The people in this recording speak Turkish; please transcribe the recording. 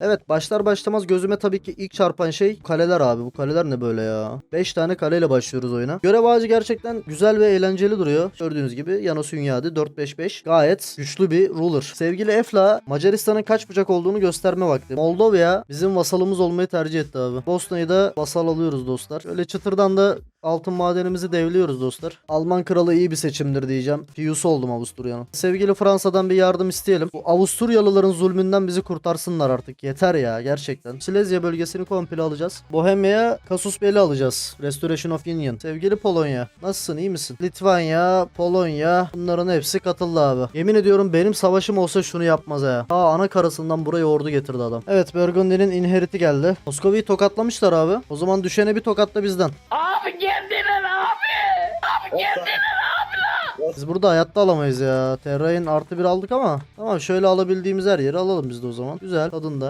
Evet başlar başlamaz gözüme tabii ki ilk çarpan şey kaleler abi. Bu kaleler ne böyle ya? 5 tane kaleyle başlıyoruz oyuna. Görev ağacı gerçekten güzel ve eğlenceli duruyor. Gördüğünüz gibi Yanos Ünyadi 4-5-5. Gayet güçlü bir ruler. Sevgili Efla Macaristan'ın kaç bucak olduğunu gösterme vakti. Moldova bizim vasalımız olmayı tercih etti abi. Bosna'yı da vasal alıyoruz dostlar. Öyle çıtırdan da altın madenimizi devliyoruz dostlar. Alman kralı iyi bir seçimdir diyeceğim. Pius oldum Avusturya'nın. Sevgili Fransa'dan bir yardım isteyelim. Bu Avusturyalıların zulmünden bizi kurtarsınlar artık. Yeter ya gerçekten. Silezya bölgesini komple alacağız. Bohemia'ya Kasus Belli alacağız. Restoration of Union. Sevgili Polonya. Nasılsın iyi misin? Litvanya, Polonya bunların hepsi katıldı abi. Yemin ediyorum benim savaşım olsa şunu yapmaz ha. Aa ana karasından buraya ordu getirdi adam. Evet Burgundy'nin inheriti geldi. Moskova'yı tokatlamışlar abi. O zaman düşene bir tokatla bizden. Abi geldiler abi. Abi geldiler. Biz burada hayatta alamayız ya. Terra'nın artı bir aldık ama. Tamam şöyle alabildiğimiz her yeri alalım biz de o zaman. Güzel tadında.